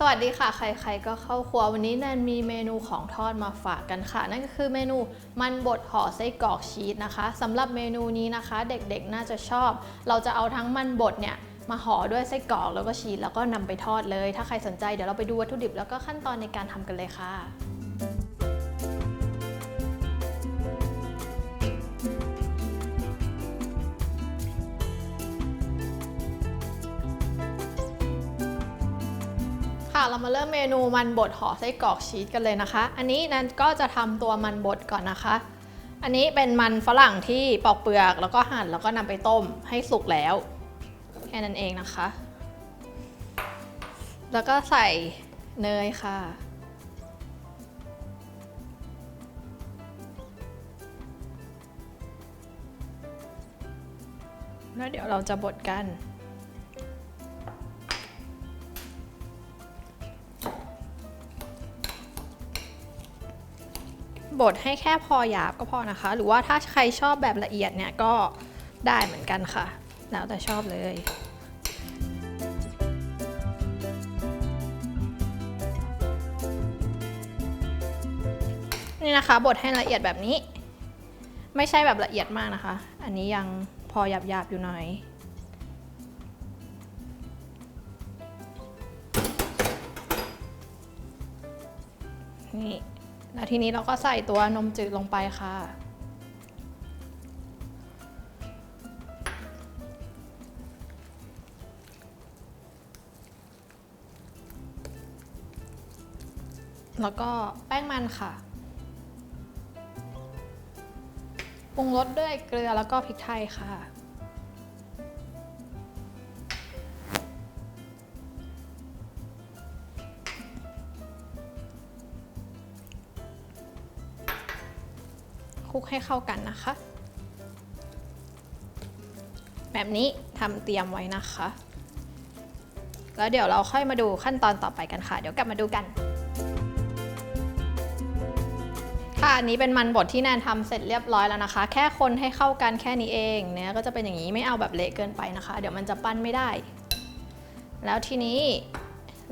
สวัสดีค่ะ ใครๆก็เข้าครัววันนี้แนนมีเมนูของทอดมาฝากกันค่ะ นั่นก็คือเมนูมันบดห่อไส้กรอกชีสนะคะสำหรับเมนูนี้นะคะ เด็กๆน่าจะชอบ เราจะเอาทั้งมันบดเนี่ยมาห่อด้วยไส้กรอกแล้วก็ชีสแล้วก็นำไปทอดเลย ถ้าใครสนใจเดี๋ยวเราไปดูวัตถุดิบแล้วก็ขั้นตอนในการทำกันเลยค่ะ เรามาเริ่มเมนูมันบดห่อไส้กรอกชีสกันเลยนะคะ อันนี้นันก็จะทำตัวมันบดก่อนนะคะ อันนี้เป็นมันฝรั่งที่ปอกเปลือกแล้วก็หั่นแล้วก็นำไปต้มให้สุกแล้ว แค่นั้นเองนะคะ แล้วก็ใส่เนยค่ะ แล้วเดี๋ยวเราจะบดกัน บดให้แค่พอหยาบก็พอนะคะ หรือว่าถ้าใครชอบแบบละเอียดเนี่ยก็ได้เหมือนกันค่ะ แล้วแต่ชอบเลยนี่นะคะบดให้ละเอียดแบบนี้ ไม่ใช่แบบละเอียดมากนะคะ อันนี้ยังพอหยาบๆอยู่หน่อยนี่ แล้วทีนี้เราก็ใส่ตัวนมจืดลงไปค่ะ แล้วก็แป้งมันค่ะ ปรุงรสด้วยเกลือแล้วก็พริกไทยค่ะ ลุกให้เข้ากันนะคะ แบบนี้ทำเตรียมไว้นะคะ แล้วเดี๋ยวเราค่อยมาดูขั้นตอนต่อไปกันค่ะ เดี๋ยวกลับมาดูกัน ค่ะอันนี้เป็นมันบดที่แนนทำเสร็จเรียบร้อยแล้วนะคะ แค่คนให้เข้ากันแค่นี้เองเนื้อก็จะเป็นอย่างนี้ไม่เอาแบบเละเกินไปนะคะ เดี๋ยวมันจะปั้นไม่ได้ แล้วทีนี้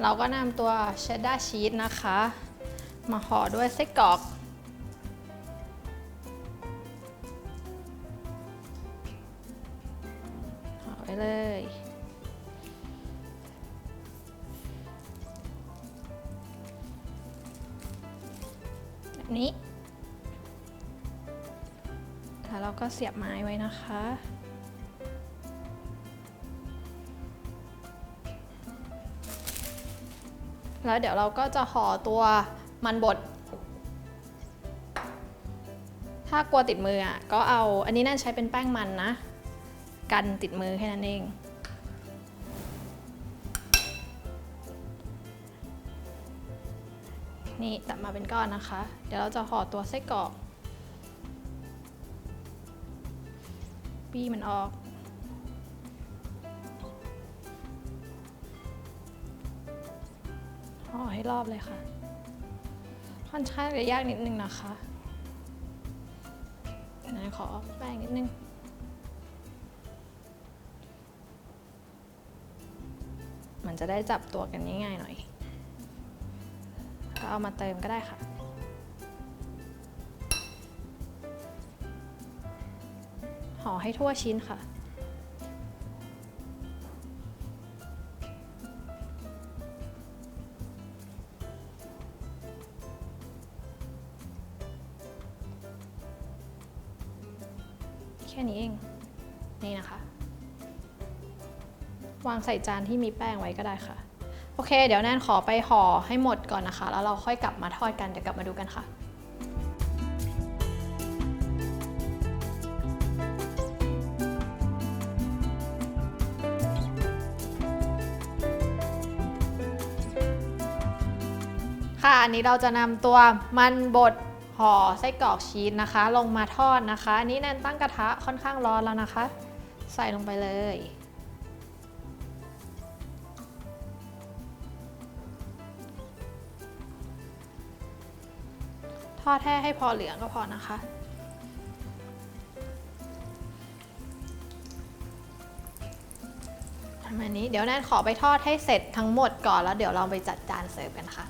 เราก็นำตัวเชดดาร์ชีสนะคะ มาห่อด้วยไส้กรอก เลย แบบนี้ แล้วเราก็เสียบไม้ไว้นะคะแล้วเดี๋ยวเราก็จะห่อตัวมันบด ถ้ากลัวติดมืออะก็เอาอันนี้นั่นใช้เป็นแป้งมันนะ กันติดมือแค่นั้นเอง นี่ตัดมาเป็นก้อนนะคะ เดี๋ยวเราจะห่อตัวไส้กรอกปี้มันออกห่อให้รอบเลยค่ะ ค่อนข้างจะยากนิดนึงนะคะไหนขอแป้งนิดนึง มันจะได้จับตัวกันง่ายๆหน่อยก็เอามาเติมก็ได้ค่ะ ห่อให้ทั่วชิ้นค่ะแค่นี้เอง นี่นะคะ วางใส่จานที่มีแป้งไว้ก็ได้ค่ะ โอเค เดี๋ยวแนนขอไปห่อให้หมดก่อนนะคะ แล้วเราค่อยกลับมาทอดกัน เดี๋ยวกลับมาดูกันค่ะค่ะอันนี้เราจะนำตัวมันบดห่อไส้กรอกชีสนะคะ ลงมาทอดนะคะ อันนี้แนนตั้งกระทะค่อนข้างร้อนแล้วนะคะ ใส่ลงไปเลย ทอดแห้ให้พอเหลืองก็พอนะคะแประมาณนี้เดี๋ยวแนนขอไปทอดให้เสร็จทั้งหมดก่อนแล้วเดี๋ยวเราไปจัดจานเสิร์ฟกันค่ะ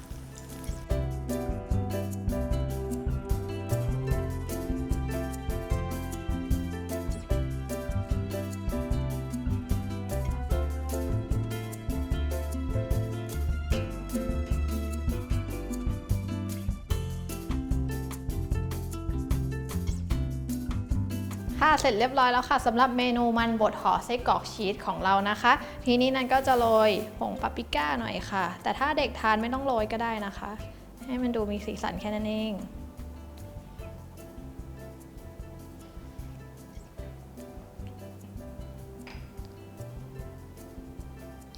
ค่ะเสร็จเรียบร้อยแล้วค่ะสำหรับเมนูมันบดห่อไส้กรอกชีสของเรานะคะ ทีนี้นันก็จะโรยผงปาปริก้าหน่อยค่ะ แต่ถ้าเด็กทานไม่ต้องโรยก็ได้นะคะ ให้มันดูมีสีสันแค่นั้นเอง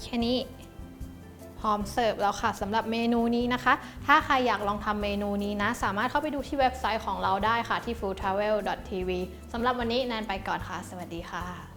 แค่นี้ พร้อมเสิร์ฟแล้วค่ะสำหรับเมนูนี้นะคะ ถ้าใครอยากลองทำเมนูนี้นะ สามารถเข้าไปดูที่เว็บไซต์ของเราได้ค่ะที่ foodtravel.tv สำหรับวันนี้แนนไปก่อนค่ะ สวัสดีค่ะ